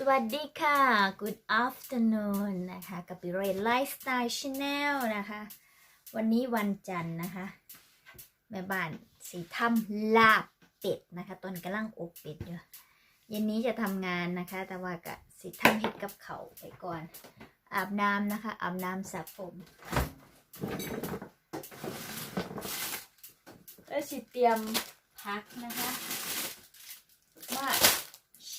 สวัสดีค่ะ Good afternoon นะคะกับปิเรนไลฟ์สไตล์ชาแนลนะคะ วันนี้วันจันทร์นะคะ แม่บ้านสีทำลาบเป็ดนะคะตนกำลังอบเป็ดอยู่เย็นนี้จะทำงานนะคะ แต่ว่ากะสีทำเห็ดกับเขาไปก่อน อาบน้ำนะคะ อาบน้ำสระผมแล้วสิเตรียมพักนะคะว่า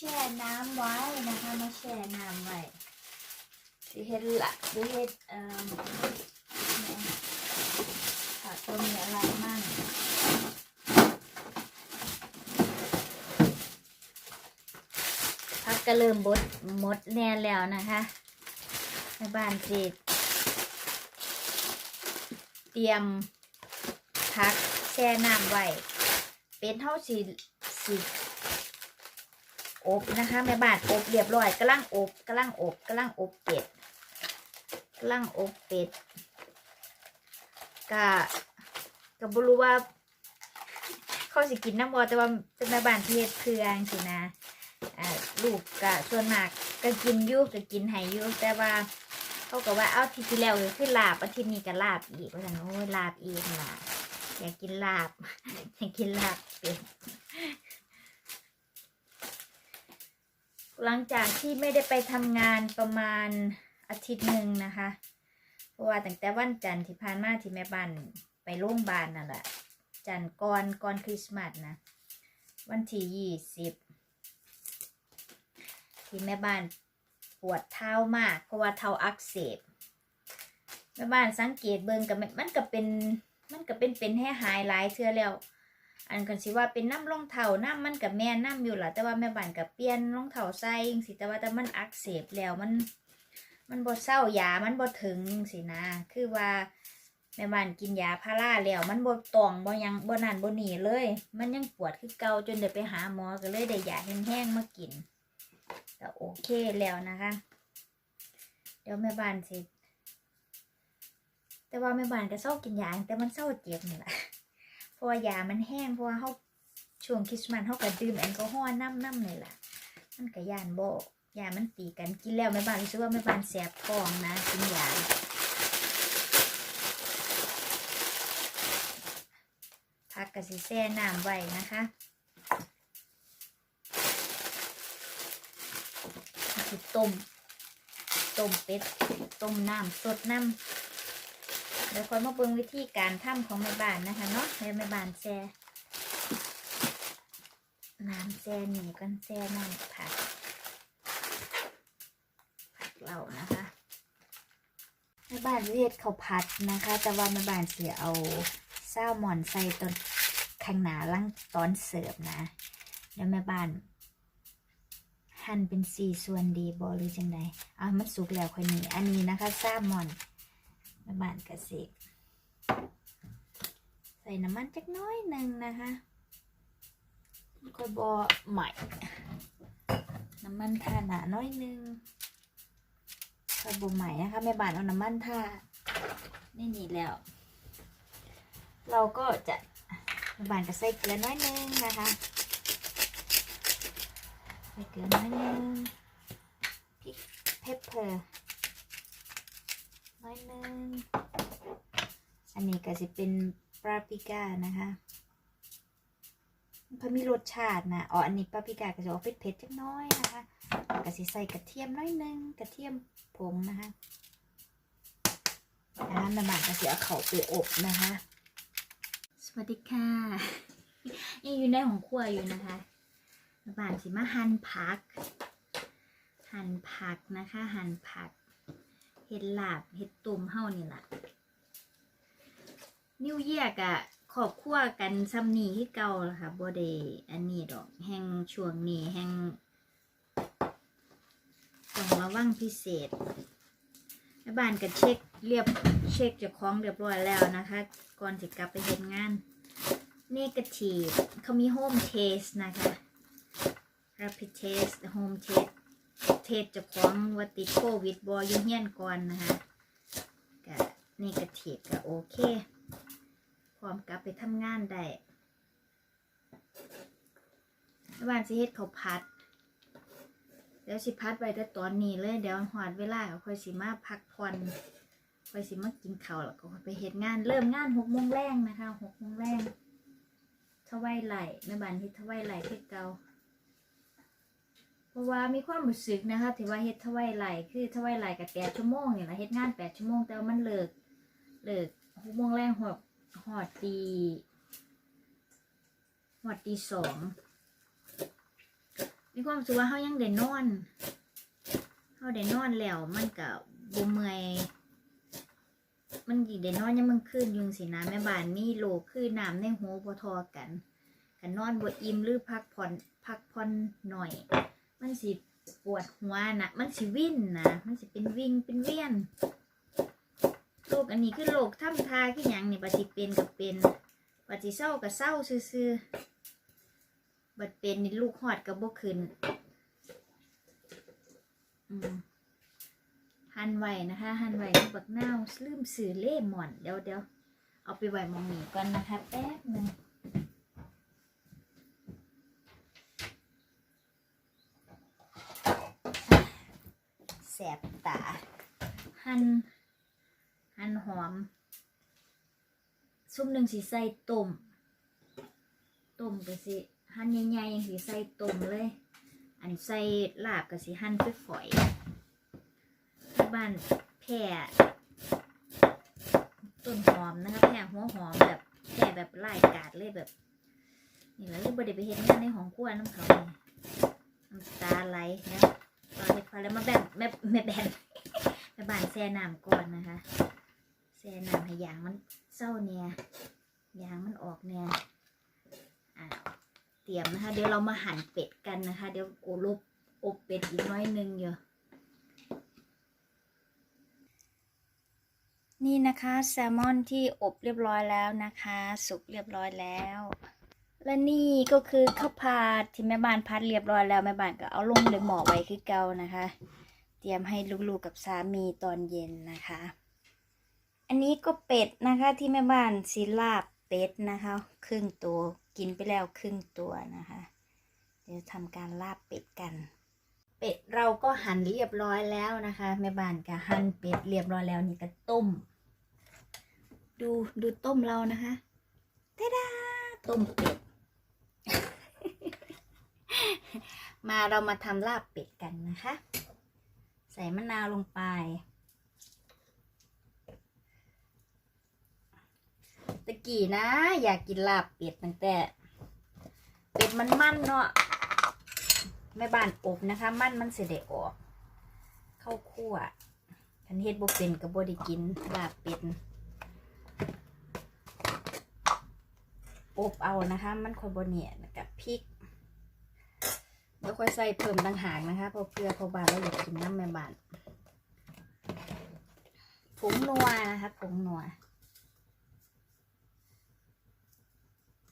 ช่น้ำไว้นะคะมาแช่น้ำไว้สิเฮ็ดละสิเฮ็ดเอ่อเนี่ยผักก็มีอะไรมั่งผักก็เริ่มบดหมดแน่แล้วนะคะในบ้านสิเตรียมผักแช่น้ำไว้เป็นเท่าสิสิ อบนะคะแม่บ้านอบเรียบร้อยกำลังอบกำลังอบกำลังอบเป็ดกำลังอบเป็ดกะก็บ่รู้ว่าเขาสิกินน้ำบอแต่ว่าเป็นแม่บ้านเทศเครื่องสินะอ่าลูกกะส่วนมากก็กินยุ่ก็กินให้ยุ่แต่ว่าเขาก็ว่าเอาทิตย์ที่แล้วคือลาบอาทิตย์นี้ก็ลาบอีกเพราะฉะนั้นโอ้ลาบอีกล่ะอยากกินลาบอยากกินลาบเป็ด หลังจากที่ไม่ได้ไปทำงานประมาณอาทิตย์หนึ่งนะคะเพราะว่าตั้งแต่วันจันทร์ที่ผ่านมาที่แม่บ้านไปโรงพยาบาลนั่นแหละจันทร์ก่อนก่อนคริสต์มาสนะ วันที่ยี่สิบที่แม่บ้านปวดเท้ามาก เพราะว่าเท้าอักเสบแม่บ้านสังเกตเบิ่งกับมันก็เป็นมันก็เป็นเป็นให้หายหลายเทื่อแล้ว อันกันสิว่าเป็นน้ำรองเท้าน้ำมันกับแม่น้ำอยู่ล่ะแต่ว่าแม่บ้านกับเปลี่ยนรองเท้าใส่สิแต่ว่าแต่มันอักเสบแล้วมัน มันบ่เศร้ายามันบ่ถึงสินะ คือว่าแม่บ้านกินยาพาราแล้วมันบ่ตองบ่หยังบ่นั่นบ่นี่เลย มันยังปวดคือเกาจนได้ไปหาหมอก็เลยได้ยาแห้งๆมากินก็โอเคแล้วนะคะ เดี๋ยวแม่บ้านสิแต่ว่าแม่บ้านก็เศร้ากินยาแต่มันเศร้าเจ็บนี่แหละ เพราะว่ายามันแห้งเพราะว่าเขาช่วงคริสต์มาสเขาก็ดื่มแอลกอฮอล์น้ำน้ำเลยล่ะ มันก็ยานโบยามันตีกันกินแล้วแม่บ้านรู้สึกว่าแม่บ้านแสบท้องนะกินยาพักกะสิแช่น้ำไว้นะคะสิต้ม ต้มเป็ด ต้มน้ำสดน้ำ เดี๋ยวค่อยมาเบิ่งวิธีการทำของแม่บ้านนะคะเนาะแม่แม่บ้านแช่น้ำแช่หนีกันแช่น้ำผักผักเรานะคะแม่บ้านเรียดข้าผัดนะคะ แต่ว่าแม่บ้านเสียเอาแซลมอนใส่ตอนข้างหนาล่างตอนเสิร์ฟนะเดี๋ยวแม่บ้าน หั่นเป็นสี่ส่วนดีบอหรือจังใดอะมันสุกแล้วค่อยนี่อันนี้นะคะแซลมอน น้ำมันกระเสกใส่น้ำมันจักน้อยหนึ่งนะคะค่อยบอใหม่ น้ำมันทาหนาน้อยหนึ่งค่อยบอใหม่นะคะแม่บ้านเอาน้ำมันทานี่นี่แล้ว เราก็จะแม่บ้านก็ใส่เกลือน้อยหนึ่งนะคะใส่เกลือน้อยหนึ่งพริกเพปเปอร์ น้อยหนึงอันนี้ก็จะเป็นปาปริก้านะคะมันมีรสชาตินะอ๋ออันนี้ปาปริก้าก็จะออกเผ็ดๆจักน้อยนะคะก็จะใส่กระเทียมน้อยหนึงกระเทียมผงนะคะอ่าแม่หมาก็จะเอาเขาไปอบนะคะ สวัสดีค่ะยังอยู่ในของครัวอยู่นะคะแม่บ้านสิมาหั่นผัก หั่นผักนะคะ หั่นผัก เห็ดลาบเห็ดตุ่มเฮานี่ล่ะ นิวเยียกะขอบครัวกันซ้ำนี้ที่เก่าล่ะค่ะบ่ได้อันนี้ดอกแห่งช่วงนี้แห่งต้องระวังพิเศษแม่บ้านก็เช็คเรียบเช็คเจ้าของเรียบร้อยแล้วนะคะ ก่อนจะกลับไปเฮ็ดงานเนกาทีฟเขามีโฮมเทสนะคะ rapid test home test เทศจะของว่าติดโควิดบอยุ่งเฮียนก่อนนะคะก็นี่กระเทียบก็โอเค พร้อมกลับไปทำงานได้ระหว่างสิเฮ็ดข้าวผัด เดี๋ยวสิพัดไว้แต่ตอนนี้เลยเดี๋ยวหอดเวลาค่อยสิมาพักผ่อนค่อยสิมากินข้าวแล้วก็ไปเฮ็ดงานเริ่มงานหกโมงแรงนะคะหกโมงแรงทวายไหลแม่บ้านเฮ็ดทวายไหลคือเก่า ราะว่ามีความรู้สึกนะคะที่ว่าเฮ็ดทวายไหลคือทวายไหลกับแปดชั่วโมงเนี่ยละเฮ็ดงานแปดชั่วโมงแต่ว่ามันเลิกเลิกหกโมงแรงหอดหอดตีหอดตีสองมีความรู้สึกว่าเขายังได้นอนเขาได้นอนแล้วมันก็บ่เมื่อยมันยีได้นอนยังมันขึ้นยุงสินะแม่บ้านมีโลกคือน้ำในหูพอทอกันกันนอนบ่อิ่มหรือพักผ่อนพักผ่อนหน่อย มันสิปวดหัวนะมันสิวิ่นนะมันสิเป็นวิ่งเป็นเวียนโรคอันนี้คือโรคถ้ำทาคือหยังนี่ปฏิเป็นกับเป็นปฏิเศร้ากับเศร้าซื่อๆบัดเป็นนี่ลูกหอดกับบ่ขึ้นหันไว้นะคะหันไว้บักนาลืมสื่อเล่หมอนเดี๋ยวเดี๋ยวเอาไปไว้หมองนี้ก่อนนะคะแป๊บหนึง แสบตา หั่นหั่นหอม ซุ่มหนึ่งสีใส่ต้มต้มก็สิหั่นใหญ่ๆสิใส่ต้มเลย อันใส่ลาบก็สิหั่นไปฝอยที่บ้านแพร่ต้นหอมนะคะแพร่หัวหอมแบบแพร่แบบไล่กาดเลยแบบนี่แหละเลยบ่ได้ไปเห็นงานในของครัวน้ำเขาน้ำตาไหลนะ ตอนเห็ดพอแล้วมาแบบแม่แม่แบนแม่บานแช่น้ำก่อนนะคะแช่น้ำให้ยางมันเศร้าเนี่ยยางมันออกเนี่ยอ่าเตรียมนะคะ เดี๋ยวเรามาหั่นเป็ดกันนะคะ เดี๋ยวโอลบอบเป็ดอีกน้อยนึงอยู่นี่นะคะแซลมอนที่อบเรียบร้อยแล้วนะคะ สุกเรียบร้อยแล้ว และนี่ก็คือข้าวผัดที่แม่บ้านพัดเรียบร้อยแล้วแม่บ้านก็เอาลงในหม้อไว้คือเก่านะคะ เตรียมให้ลูกๆกับสามีตอนเย็นนะคะ อันนี้ก็เป็ดนะคะที่แม่บ้านซีลาบเป็ดนะคะ ครึ่งตัวกินไปแล้วครึ่งตัวนะคะ เดี๋ยวทำการลาบเป็ดกัน เป็ดเราก็หั่นเรียบร้อยแล้วนะคะแม่บ้านก็หั่นเป็ดเรียบร้อยแล้วนี่ก็ต้ม ดูดูต้มเรานะคะเทดาต้มเป็ด มาเรามาทำลาบเป็ดกันนะคะ ใส่มะนาวลงไป ตะกี้นะ อยากกินลาบเป็ดตั้งแต่ เป็ดมันมันเนาะแม่บ้านอบนะคะ มันมันเสได็ออกเข้าคั่วคันเฮ็ดบ่เป็นก็บ่ได้กินลาบเป็ดอบเอานะคะ มันค่อยบ่เนียกับพริก แล้วค่อยใส่เพิ่มต่างหากนะคะเพราะเพื่อเพราะบ้านเราอยากกินน้ำแม่บานผงนัวนะคะผงนัว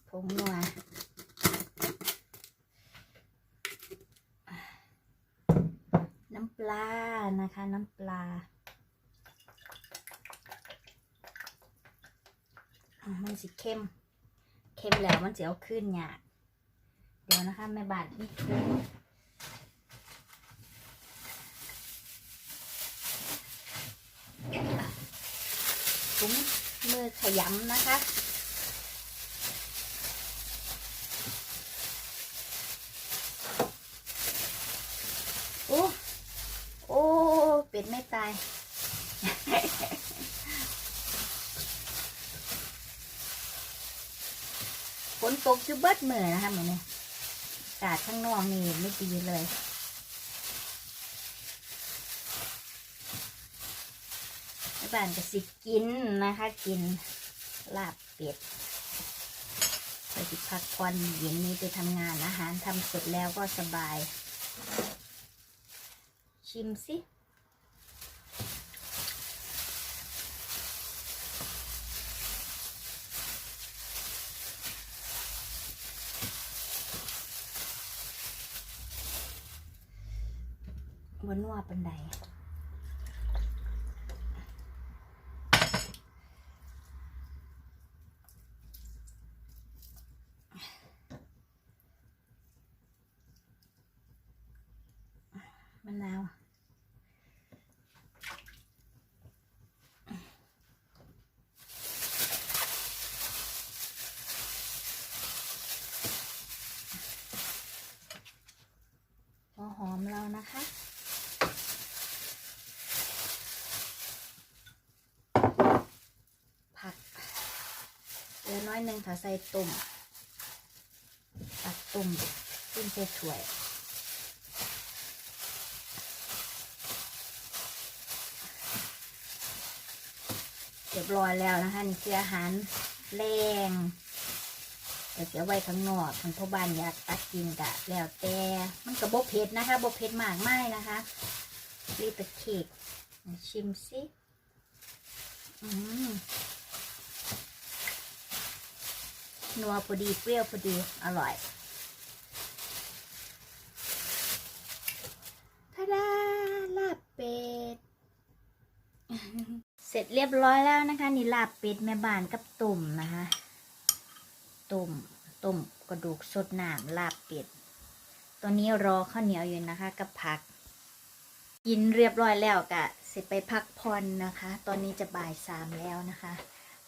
ผงนัวน้ำปลานะคะ น้ำปลามันสิเข้ม เข้มแล้วมันจะเอาขึ้นยาดเดี๋ ยวนะคะแม่บ้านนี่คือถุงมือขยำนะคะโอ้โอ้เป็ดไม่ตายฝนตกอยู่เบิดมือนะคะเหมือนนี้ กาศข้างนอกนี่ไม่ดีเลยแม่บ้านก็สิกินนะคะ กินลาบเป็ดไปสิพักผ่อนเย็นนี้ไปทำงานอาหารทำเสร็จแล้วก็สบาย ชิมสิ บนนัวปันไดำนาวหัวหอมเรานะคะ ผักเหนึ่งถ้าใส่ตุ่มตักตุ่มตุ่มใส่ถ้วยเรียบร้อยแล้วนะคะนี่คืออาหารแรงเดี๋ยวจะเอาไว้ข้างนอกคนพ่อบ้านอยากตักกินกะแล้วแต่มันกับบเผ็ดนะคะบเผ็ดมากไม่นะคะรีตะเค้กชิมสิอืม นัวพอดีเปรี้ยวพอดีอร่อยทาดาลาบเป็ด เสร็จเรียบร้อยแล้วนะคะ นี่ลาบเป็ดแม่บ้านกับตุ่มนะคะ ตุ่มตุ่มกระดูกสดน้ำลาบเป็ด ตัวนี้รอข้าวเหนียวอยู่นะคะ กับผัก กินเรียบร้อยแล้วกะสิไปพักผ่อนนะคะ ตอนนี้จะบ่ายสามแล้วนะคะ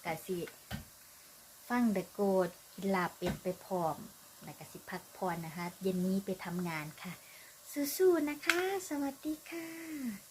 กะสิ ฟังเดอะโกดกินลาบเป็ดไปพร้อมแล้วกะสิพักผ่อนนะคะ เย็นนี้ไปทำงานค่ะ สู้ๆนะคะ สวัสดีค่ะ